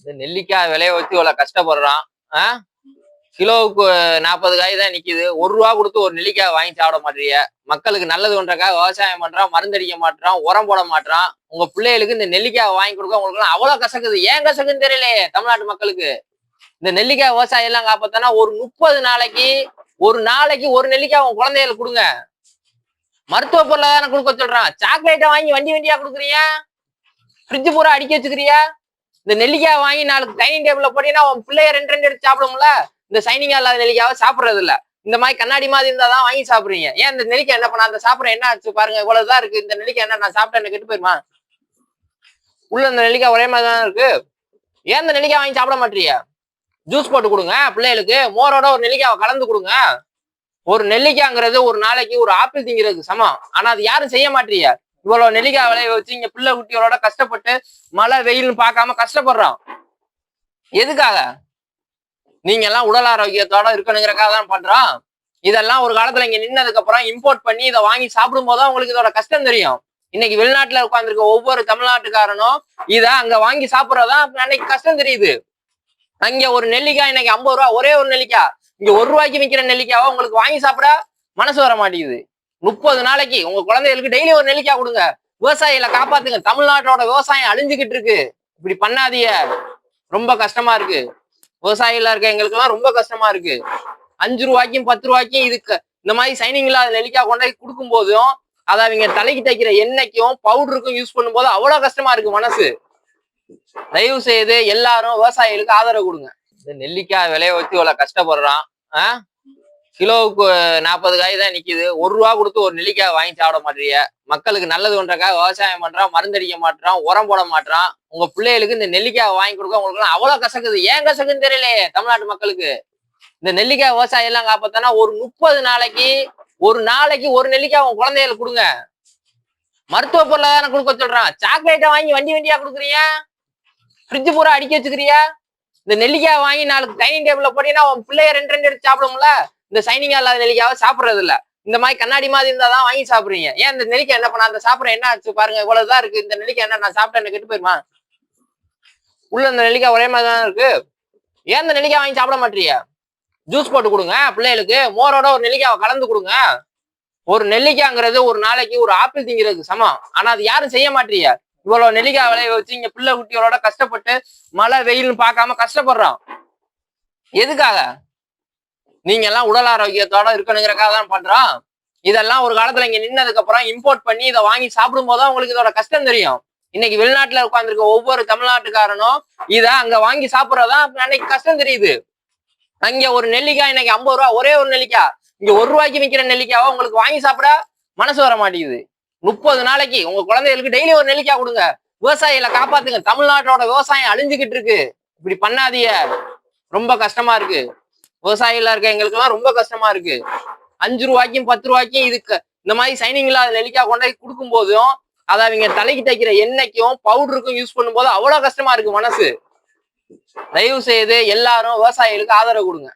இந்த நெல்லிக்காய் விளைய வச்சு இவ்வளவு கஷ்டப்படுறான் ஆ? கிலோவுக்கு நாற்பது காய் தான் நிக்குது. ஒரு ரூபா கொடுத்து ஒரு நெல்லிக்காய் வாங்கி சாப்பிட மாட்டீங்க மக்களுக்கு நல்லது பண்றக்காக விவசாயம் பண்றான் மருந்தடிக்க மாட்டான் உரம் போட மாட்டான் உங்க பிள்ளைகளுக்கு இந்த நெல்லிக்காய் வாங்கி கொடுக்க உங்களுக்கு அவ்வளவு கசக்குது. ஏன் கசக்குன்னு தெரியலையே தமிழ்நாட்டு மக்களுக்கு. இந்த நெல்லிக்காய் விவசாயம் எல்லாம் காப்பாத்தானா ஒரு முப்பது நாளைக்கு ஒரு நாளைக்கு ஒரு நெல்லிக்காய் உங்க குழந்தைகளுக்கு கொடுங்க. மருத்துவ பொருளை தானே கொடுக்க சொல்றான். சாக்லேட்டை வாங்கி வண்டி வண்டியா கொடுக்குறியா ஃப்ரிட்ஜ் பூரா அடிக்க வச்சுக்கிறியா இந்த நெல்லிக்காய் வாங்கி நாளைக்கு டைனிங் டேபிள்ல போட்டீங்கன்னா உன் பிள்ளைய ரெண்டு ரெண்டு எடுத்து சாப்பிடும்ல? இந்த சைனிங்கா இல்லாத நெல்லிக்காவை சாப்பிடுறது இல்ல. இந்த மாதிரி கண்ணாடி மாதிரி இருந்தா தான் வாங்கி சாப்பிடுறீங்க. ஏன் இந்த நெல்லிக்காய் என்ன பண்ண? அந்த சாப்பிட்ற என்ன ஆச்சு பாருங்க. இவ்வளவுதான் இருக்கு. இந்த நெல்லிக்காய் என்ன? நான் சாப்பிட்டேன். கெட்டு போயிருமா? உள்ள இந்த நெல்லிக்காய் ஒரே மாதிரி தான் இருக்கு. ஏன் இந்த நெல்லிக்காய் வாங்கி சாப்பிட மாட்டீங்க? ஜூஸ் போட்டு கொடுங்க பிள்ளைகளுக்கு. மோரோட ஒரு நெல்லிக்காவை கலந்து கொடுங்க. ஒரு நெல்லிக்காய்ங்கிறது ஒரு நாளைக்கு ஒரு ஆப்பிள் திங்கிறதுக்கு சமம். ஆனா அது யாரும் செய்ய மாட்டீங்க. இவ்வளவு நெல்லிக்காய் விளைய வச்சு இங்க பிள்ளை குட்டிகளோட கஷ்டப்பட்டு மழை வெயில்னு பார்க்காம கஷ்டப்படுறான். எதுக்காக? நீங்க எல்லாம் உடல் ஆரோக்கியத்தோட இருக்கணுங்கிறக்காக தான் பண்றான் இதெல்லாம் ஒரு காலத்துல இங்க நின்னதுக்கு அப்புறம் இம்போர்ட் பண்ணி இதை வாங்கி சாப்பிடும் போதுதான் உங்களுக்கு இதோட கஷ்டம் தெரியும். இன்னைக்கு வெளிநாட்டுல உட்காந்துருக்க ஒவ்வொரு தமிழ்நாட்டுக்காரனும் இத அங்க வாங்கி சாப்பிடுறதா அன்னைக்கு கஷ்டம் தெரியுது. அங்க ஒரு நெல்லிக்காய் இன்னைக்கு ஐம்பது ரூபா ஒரே ஒரு நெல்லிக்காய். இங்க ஒரு ரூபாய்க்கு விற்கிற நெல்லிக்காவை உங்களுக்கு வாங்கி சாப்பிட மனசு வர மாட்டேங்குது. முப்பது நாளைக்கு உங்க குழந்தைகளுக்கு டெய்லி ஒரு நெல்லிக்காய் கொடுங்க. விவசாயிகளை காப்பாத்துங்க. தமிழ்நாட்டோட விவசாயம் அழிஞ்சுகிட்டு இருக்கு. இப்படி பண்ணாதீங்க. ரொம்ப கஷ்டமா இருக்கு. விவசாயிகளா இருக்க எங்களுக்கு எல்லாம் ரொம்ப கஷ்டமா இருக்கு. அஞ்சு ரூபாய்க்கும் பத்து ரூபாய்க்கும் இதுக்கு இந்த மாதிரி சைனிங் இல்லாத நெல்லிக்காய் கொண்டு போய் கொடுக்கும் போதும் அதை அவங்க தலைக்கு தைக்கிற எண்ணெய்க்கும் பவுடருக்கும் யூஸ் பண்ணும்போது அவ்வளவு கஷ்டமா இருக்கு மனசு. தயவு செய்து எல்லாரும் விவசாயிகளுக்கு ஆதரவு கொடுங்க. இந்த நெல்லிக்காய் விளைய வச்சு இவ்வளவு கஷ்டப்படுறான். ஆஹ் கிலோவுக்கு நாற்பது காய் தான் நிக்குது. ஒரு ரூபா கொடுத்து ஒரு நெல்லிக்காய் வாங்கி சாப்பிட மாட்டீங்க. மக்களுக்கு நல்லது பண்றக்காக விவசாயம் பண்றான் மருந்தடிக்க மாட்டான் உரம் போட மாட்டான் உங்க பிள்ளைகளுக்கு இந்த நெல்லிக்காய் வாங்கி கொடுக்க உங்களுக்கு அவ்வளவு கசக்குது. ஏன் கசக்குன்னு தெரியலையே தமிழ்நாட்டு மக்களுக்கு. இந்த நெல்லிக்காய் விவசாயம் எல்லாம் காப்பாத்தானா ஒரு முப்பது நாளைக்கு ஒரு நாளைக்கு ஒரு நெல்லிக்காய் உங்க குழந்தைகளுக்கு கொடுங்க. மருத்துவ பொருளை தானே கொடுக்க சொல்றான். சாக்லேட்டை வாங்கி வண்டி வண்டியா கொடுக்குறீங்க? ஃப்ரிட்ஜ் பூரா அடிக்க வச்சுக்கிறியா இந்த நெல்லிக்காய் வாங்கி நாளைக்கு டைனிங் டேபிள்ல போட்டீங்கன்னா உன் பிள்ளைய ரெண்டு ரெண்டு எடுத்து சாப்பிடும்ல. இந்த சைனிங்கா இல்லாத நெல்லிக்காவை சாப்பிடுறது இல்ல இந்த மாதிரி கண்ணாடி மாதிரி இருந்தா தான் வாங்கி சாப்பிடுறீங்க. ஏன் இந்த நெல்லிக்காய் என்ன பண்ண? அந்த சாப்பிட்ற என்ன ஆச்சு பாருங்க. இவ்வளவுதான் இருக்கு. இந்த நெல்லிக்காய் என்ன? நான் சாப்பிட்டேன். என்ன கெட்டு போயிருமா? உள்ள இந்த நெல்லிக்காய் ஒரே மாதிரி தான் இருக்கு. ஏன் இந்த நெல்லிக்காய் வாங்கி சாப்பிட மாட்டீங்க? ஜூஸ் போட்டு கொடுங்க பிள்ளைகளுக்கு. மோரோட ஒரு நெல்லிக்காவை கலந்து கொடுங்க. ஒரு நெல்லிக்காய்ங்கிறது ஒரு நாளைக்கு ஒரு ஆப்பிள் திங்கிறதுக்கு சமம். ஆனா அது யாரும் செய்ய மாட்டீங்க. இவ்வளவு நெல்லிக்காய் விளைய வச்சு இங்க பிள்ளை குட்டிகளோட கஷ்டப்பட்டு மழை வெயில்னு பார்க்காம கஷ்டப்படுறோம் எதுக்காக? நீங்க எல்லாம் உடல் ஆரோக்கியத்தோட இருக்கணுங்கிறக்காக தான் பண்றோம். இதெல்லாம் ஒரு காலத்துல இங்க நின்னதுக்கு அப்புறம் இம்போர்ட் பண்ணி இதை வாங்கி சாப்பிடும் போதுதான் உங்களுக்கு இதோட கஷ்டம் தெரியும். இன்னைக்கு வெளிநாட்டுல உட்காந்துருக்க ஒவ்வொரு தமிழ்நாட்டுக்காரனும் இத அங்க வாங்கி சாப்பிடுறதா அன்னைக்கு கஷ்டம் தெரியுது. அங்க ஒரு நெல்லிக்காய் இன்னைக்கு ஐம்பது ரூபா ஒரே ஒரு நெல்லிக்காய். இங்க ஒரு ரூபாய்க்கு விற்கிற நெல்லிக்காவை உங்களுக்கு வாங்கி சாப்பிட மனசு வர மாட்டேங்குது. முப்பது நாளைக்கு உங்க குழந்தைகளுக்கு டெய்லி ஒரு நெல்லிக்காய் கொடுங்க. விவசாயிகளை காப்பாத்துங்க. தமிழ்நாட்டோட விவசாயம் அழிஞ்சுகிட்டு இருக்கு. இப்படி பண்ணாதீங்க. ரொம்ப கஷ்டமா இருக்கு. விவசாயிகளா இருக்க எங்களுக்கு எல்லாம் ரொம்ப கஷ்டமா இருக்கு. அஞ்சு ரூபாய்க்கும் பத்து ரூபாய்க்கும் இதுக்கு இந்த மாதிரி சைனிங் இல்லாத நெல்லிக்காய் கொண்டு போய் கொடுக்கும் போதும் அதை அவங்க தலைக்கு தைக்கிற எண்ணெய்க்கும் பவுடருக்கும் யூஸ் பண்ணும்போது அவ்வளவு கஷ்டமா இருக்கு மனசு. தயவு செய்து எல்லாரும் விவசாயிகளுக்கு ஆதரவு கொடுங்க.